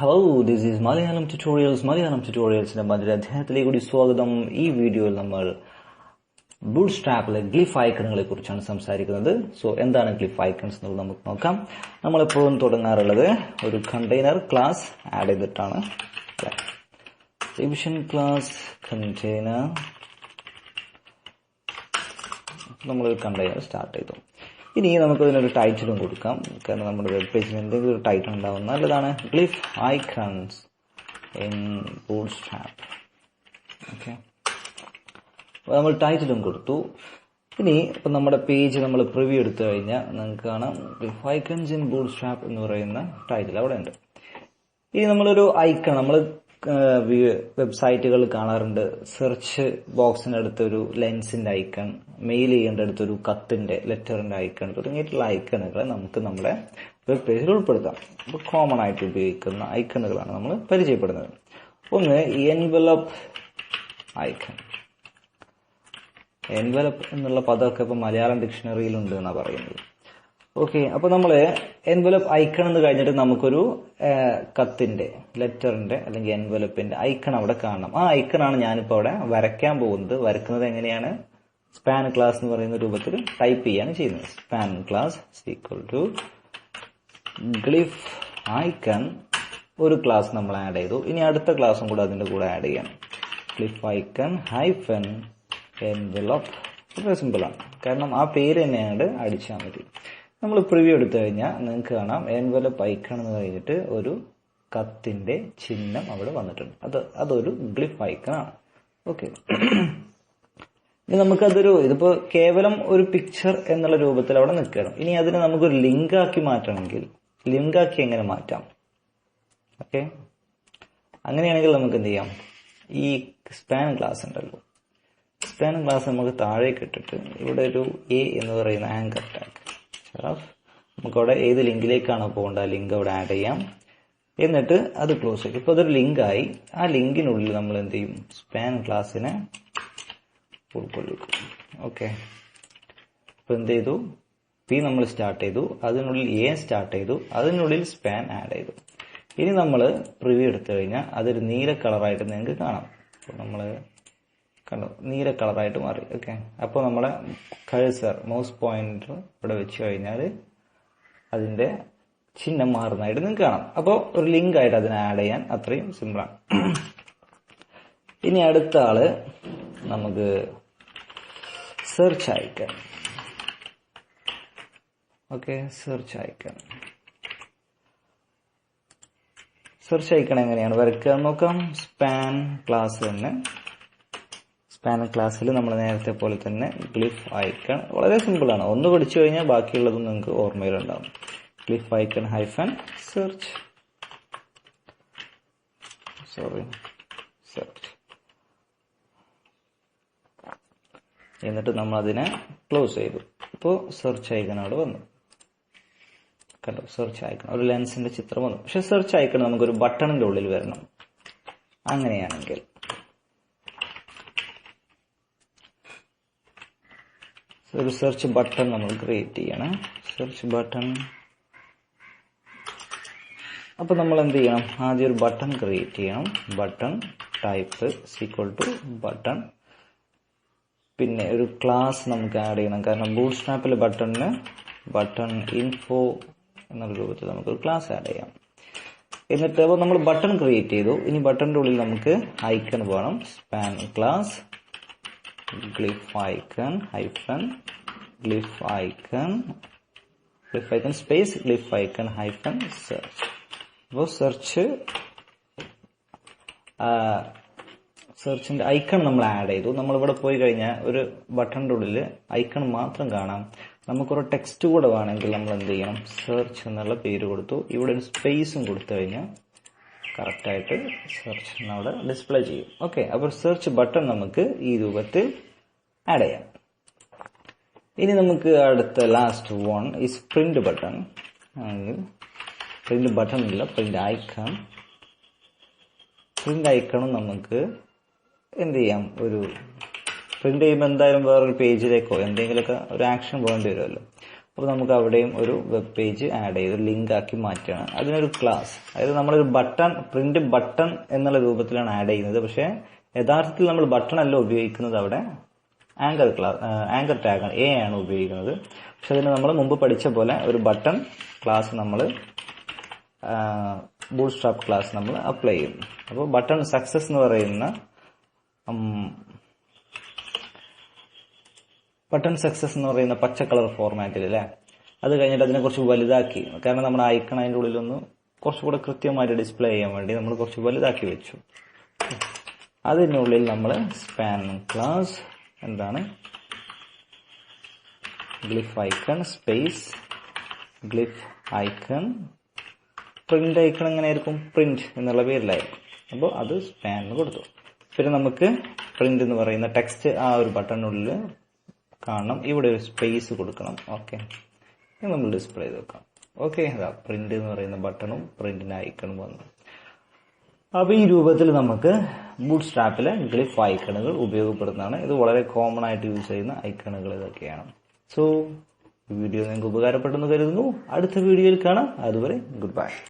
Hello this is Malayalam tutorials Malayalam ട്യൂട്ടോറിയൽസിന്റെ മറ്റൊരു അധ്യായത്തിലേക്ക് കൂടി സ്വാഗതം. ഈ വീഡിയോയിൽ നമ്മൾ ബൂട്ട് സ്ട്രാപ്പിലെ ഗ്ലിഫ് ഐക്കണുകളെ കുറിച്ചാണ് സംസാരിക്കുന്നത്. സോ എന്താണ് ഗ്ലിഫ് ഐക്കൺസ് എന്നുള്ളത് നമുക്ക് നോക്കാം. നമ്മളെപ്പോഴും തുടങ്ങാറുള്ളത് ഒരു കണ്ടെയ്നർ ക്ലാസ് ആഡ് ചെയ്തിട്ടാണ്. റിവിഷൻ ക്ലാസ് കണ്ടെയ്നർ നമ്മളൊരു കണ്ടെയ്നർ സ്റ്റാർട്ട് ചെയ്തു. ഇനി നമുക്ക് ഇതിനൊരു ടൈറ്റിലും കൊടുക്കാം. കാരണം നമ്മുടെ വെബ് പേജിന് എന്തെങ്കിലും ഒരു ടൈറ്റിൽ ഉണ്ടാവും. നല്ലതാണ്. Glyph icons in bootstrap okay നമ്മൾ ടൈറ്റിലും കൊടുത്തു. ഇനി ഇപ്പം നമ്മുടെ പേജ് നമ്മൾ പ്രിവ്യൂ എടുത്തു കഴിഞ്ഞാൽ നിങ്ങൾക്ക് കാണാം. ഗ്ലിഫ് ഐക്കൺസ് ഇൻ ബൂട്ട് എന്ന് പറയുന്ന ടൈറ്റിൽ അവിടെ ഉണ്ട്. ഇനി നമ്മളൊരു ഐക്കൺ നമ്മൾ വെബ്സൈറ്റുകൾ കാണാറുണ്ട്. സെർച്ച് ബോക്സിന്റെ അടുത്ത് ഒരു ലെൻസിന്റെ ഐക്കൺ മെയിൽ ചെയ്യേണ്ട അടുത്ത് ഒരു കത്തിന്റെ ലെറ്ററിന്റെ ഐക്കൺ തുടങ്ങിയിട്ടുള്ള ഐക്കണുകൾ നമുക്ക് നമ്മുടെ വെബ് പേജിൽ ഉൾപ്പെടുത്താം. അപ്പോൾ കോമൺ ആയിട്ട് ഉപയോഗിക്കുന്ന ഐക്കണുകളാണ് നമ്മൾ പരിചയപ്പെടുന്നത്. ഒന്ന് എൻവലപ്പ് ഐക്കൺ എൻവലപ്പ് എന്നുള്ള പദമൊക്കെ ഇപ്പൊ മലയാളം ഡിക്ഷണറിയിലുണ്ട് എന്നാണ് പറയുന്നത്. ഓക്കെ അപ്പൊ നമ്മൾ എൻവലപ്പ് ഐക്കൺ എന്ന് കഴിഞ്ഞിട്ട് നമുക്കൊരു കത്തിന്റെ ലെറ്ററിന്റെ അല്ലെങ്കിൽ എൻവലപ്പിന്റെ ഐക്കൺ അവിടെ കാണണം. ആ ഐക്കണാണ് ഞാനിപ്പോ അവിടെ വരയ്ക്കാൻ പോകുന്നത്. വരക്കുന്നത് എങ്ങനെയാണ്? സ്പാൻ ക്ലാസ് എന്ന് പറയുന്ന രൂപത്തിൽ ടൈപ്പ് ചെയ്യാണ് ചെയ്യുന്നത്. Span class equal to glyph icon ഒരു ക്ലാസ് നമ്മൾ ആഡ് ചെയ്തു. ഇനി അടുത്ത ക്ലാസ്സും കൂടെ അതിന്റെ കൂടെ ആഡ് ചെയ്യാം. ക്ലിഫ് ഐക്കൺ ഹൈഫൻ എൻവലപ്പ് വളരെ സിമ്പിളാണ് കാരണം ആ പേര് തന്നെയാണ് അടിച്ചാൽ മതി. നമ്മൾ പ്രിവ്യൂ എടുത്തു കഴിഞ്ഞാൽ നിങ്ങൾക്ക് കാണാം എൻവലപ്പ് ഐക്കൺ എന്ന് കഴിഞ്ഞിട്ട് ഒരു കത്തിന്റെ ചിഹ്നം അവിടെ വന്നിട്ടുണ്ട്. അത് അതൊരു ഗ്ലിഫ് ആണ്. ഓക്കെ ഇനി നമുക്കതൊരു ഇതിപ്പോ കേവലം ഒരു പിക്ചർ എന്നുള്ള രൂപത്തിൽ അവിടെ നിൽക്കണം ഇനി അതിനെ നമുക്കൊരു ലിങ്കാക്കി മാറ്റണമെങ്കിൽ ലിങ്കാക്കി എങ്ങനെ മാറ്റാം? ഓക്കെ അങ്ങനെയാണെങ്കിൽ നമുക്ക് എന്ത് ചെയ്യാം? ഈ സ്പാൻ ഗ്ലാസ് ഉണ്ടല്ലോ. സ്പാൻ ഗ്ലാസ് നമുക്ക് താഴേക്ക് ഇട്ടിട്ട് ഇവിടെ ഒരു എ എന്ന് പറയുന്ന ആങ്കർ ടാഗ് നമുക്കവിടെ ഏത് ലിങ്കിലേക്കാണോ പോകേണ്ടത്? ആ ലിങ്ക് അവിടെ ആഡ് ചെയ്യാം. എന്നിട്ട് അത് ക്ലോസ് ചെയ്യും ഇപ്പോൾ അതൊരു ലിങ്കായി ആ ലിങ്കിനുള്ളിൽ നമ്മൾ എന്ത് ചെയ്യും? സ്പാൻ ക്ലാസ്സിനെ ഉൾക്കൊള്ളിക്കും. ഓക്കെ ഇപ്പൊ എന്ത് ചെയ്തു? പി നമ്മൾ സ്റ്റാർട്ട് ചെയ്തു. അതിനുള്ളിൽ എ സ്റ്റാർട്ട് ചെയ്തു. അതിനുള്ളിൽ സ്പാൻ ആഡ് ചെയ്തു. ഇനി നമ്മൾ പ്രിവ്യൂ എടുത്തു കഴിഞ്ഞാൽ അതൊരു നീല കളറായിട്ട് നിങ്ങൾക്ക് കാണാം. അപ്പോൾ നമ്മൾ കണ്ടു. നീല കളറായിട്ട് മാറി. ഓക്കെ അപ്പോൾ നമ്മുടെ കഴ്സർ മൗസ് പോയിന്റർ ഇവിടെ വെച്ച് കഴിഞ്ഞാൽ അതിന്റെ ചിഹ്നം മാറുന്നതായിട്ട് നിങ്ങൾക്ക് കാണാം. അപ്പോൾ ഒരു ലിങ്ക് ആയിട്ട് അതിനെ ആഡ് ചെയ്യാൻ അത്രയും സിമ്പിളാണ് ഇനി അടുത്ത ആൾ നമുക്ക് search icon okay search icon search icon എങ്ങനെയാണ്? വരയ്ക്കുക. നോക്കാം. സ്പാൻ ക്ലാസ് തന്നെ. സ്പാൻ ക്ലാസ്സിൽ നമ്മൾ നേരത്തെ പോലെ തന്നെ ക്ലിഫ് ഐക്കൺ വളരെ സിമ്പിൾ ആണ്. ഒന്ന് പഠിച്ചു കഴിഞ്ഞാൽ ബാക്കിയുള്ളതും നിങ്ങൾക്ക് ഓർമ്മയിലുണ്ടാവും. Glyph icon hyphen search sorry search എന്നിട്ട് നമ്മൾ അതിനെ ക്ലോസ് ചെയ്തു. ഇപ്പോൾ സെർച്ച് ഐക്കണോട് വന്നു. കണ്ടോ? സെർച്ച് ഐക്കൺ ഒരു ലെൻസിന്റെ ചിത്രം വന്നു. പക്ഷെ സെർച്ച് ഐക്കൺ നമുക്കൊരു ബട്ടണിന്റെ ഉള്ളിൽ വരണം. അങ്ങനെയാണെങ്കിൽ. ഒരു സെർച്ച് ബട്ടൺ നമ്മൾ ക്രിയേറ്റ് ചെയ്യണം. സെർച്ച് ബട്ടൺ അപ്പൊ നമ്മൾ എന്ത് ചെയ്യണം? ആദ്യം ഒരു ബട്ടൺ ക്രിയേറ്റ് ചെയ്യണം. Button type equal to button പിന്നെ ഒരു ക്ലാസ് നമുക്ക് ആഡ് ചെയ്യണം. കാരണം ബൂട്ട് സ്നാപ്പിലെ ബട്ടണിന് ബട്ടൺ ഇൻഫോ എന്നുള്ള രൂപത്തിൽ നമുക്ക് ഒരു ക്ലാസ് ആഡ് ചെയ്യാം. എന്നിട്ട് അപ്പോൾ നമ്മൾ ബട്ടൺ ക്രിയേറ്റ് ചെയ്തു. ഇനി ബട്ടണിന്റെ ഉള്ളിൽ നമുക്ക് ഐക്കൺ വേണം. Span class glyph icon hyphen glyph icon glyph icon space glyph icon hyphen search. അപ്പോൾ സെർച്ച് സെർച്ചിന്റെ ഐക്കൺ നമ്മൾ ആഡ് ചെയ്തു. നമ്മളിവിടെ പോയി കഴിഞ്ഞാൽ ഒരു ബട്ടണിന്റെ ഉള്ളിൽ ഐക്കൺ മാത്രം കാണാം. നമുക്കൊരു ടെക്സ്റ്റ് കൂടെ വേണമെങ്കിൽ നമ്മൾ എന്ത് ചെയ്യണം? സെർച്ച് എന്നുള്ള പേര് കൊടുത്തു. ഇവിടെ ഒരു സ്പേസും കൊടുത്തു കഴിഞ്ഞാൽ കറക്റ്റായിട്ട് സെർച്ച് അവിടെ ഡിസ്പ്ലേ ചെയ്യും. ഓക്കെ അപ്പോൾ സെർച്ച് ബട്ടൺ നമുക്ക് ഈ രൂപത്തിൽ ആഡ് ചെയ്യാം. ഇനി നമുക്ക് അടുത്ത last one is print button print button ഇല്ല പ്രിന്റ് ഐക്കൺ പ്രിന്റ് ഐക്കണും നമുക്ക് എന്ത് ചെയ്യാം? ഒരു പ്രിന്റ് ചെയ്യുമ്പോൾ എന്തായാലും വേറൊരു പേജിലേക്കോ എന്തെങ്കിലുമൊക്കെ ഒരു ആക്ഷൻ വേണ്ടി വരുമല്ലോ. അപ്പോൾ നമുക്ക് അവിടെയും ഒരു വെബ് പേജ് ആഡ് ചെയ്ത് ലിങ്ക് ആക്കി മാറ്റുകയാണ്. അതിനൊരു ക്ലാസ് അതായത് നമ്മളൊരു ബട്ടൺ പ്രിന്റ് ബട്ടൺ എന്നുള്ള രൂപത്തിലാണ് ആഡ് ചെയ്യുന്നത്. പക്ഷേ യഥാർത്ഥത്തിൽ നമ്മൾ ബട്ടൺ അല്ല ഉപയോഗിക്കുന്നത് അവിടെ. Anchor class anchor tag A ആണ് ഉപയോഗിക്കുന്നത്. പക്ഷെ അതിന് നമ്മൾ മുമ്പ് പഠിച്ച പോലെ ഒരു ബട്ടൺ ക്ലാസ് നമ്മൾ ബൂൾ സ്ട്രാപ്പ് ക്ലാസ് നമ്മൾ അപ്ലൈ ചെയ്യുന്നു. അപ്പോൾ ബട്ടൺ സക്സസ് എന്ന് പറയുന്ന ബട്ടൺ സക്സസ് എന്ന് പറയുന്ന പച്ച കളർ ഫോർമാറ്റിൽ അല്ലേ അത് കഴിഞ്ഞിട്ട് അതിനെ കുറച്ച് വലുതാക്കി. കാരണം നമ്മുടെ ഐക്കൺ അതിന്റെ ഉള്ളിലൊന്ന് കുറച്ചുകൂടെ കൃത്യമായിട്ട് ഡിസ്പ്ലേ ചെയ്യാൻ വേണ്ടി നമ്മൾ കുറച്ച് വലുതാക്കി വെച്ചു. അതിനുള്ളിൽ നമ്മൾ സ്പാൻ ക്ലാസ് എന്താണ്? Glyph icon space glyph icon print icon എങ്ങനെയായിരിക്കും? പ്രിന്റ് എന്നുള്ള പേരിലായിരിക്കും. അപ്പോൾ അത് സ്പാൻ കൊടുത്തു. പിന്നെ നമുക്ക് പ്രിന്റ് എന്ന് പറയുന്ന ടെക്സ്റ്റ് ആ ഒരു ബട്ടണിനുള്ളിൽ കാണണം ഇവിടെ ഒരു സ്പേസ് കൊടുക്കണം. ഓക്കെ നമ്മൾ ഡിസ്പ്ലേ ചെയ്ത് വെക്കാം ഓക്കെ അതാ പ്രിന്റ് എന്ന് പറയുന്ന ബട്ടണും പ്രിന്റിന് ഐക്കണും വന്നു. അപ്പൊ ഈ രൂപത്തിൽ നമുക്ക് ബൂട്ട് സ്ട്രാപ്പിലെ ഗ്ലിഫ് ഐക്കണുകൾ ഉപയോഗപ്പെടുന്നതാണ്. ഇത് വളരെ കോമൺ ആയിട്ട് യൂസ് ചെയ്യുന്ന ഐക്കണുകൾ ഇതൊക്കെയാണ്. സോ വീഡിയോ നിങ്ങൾക്ക് ഉപകാരപ്പെട്ടെന്ന് കരുതുന്നു. അടുത്ത വീഡിയോയിൽ കാണാം. അതുവരെ ഗുഡ് ബൈ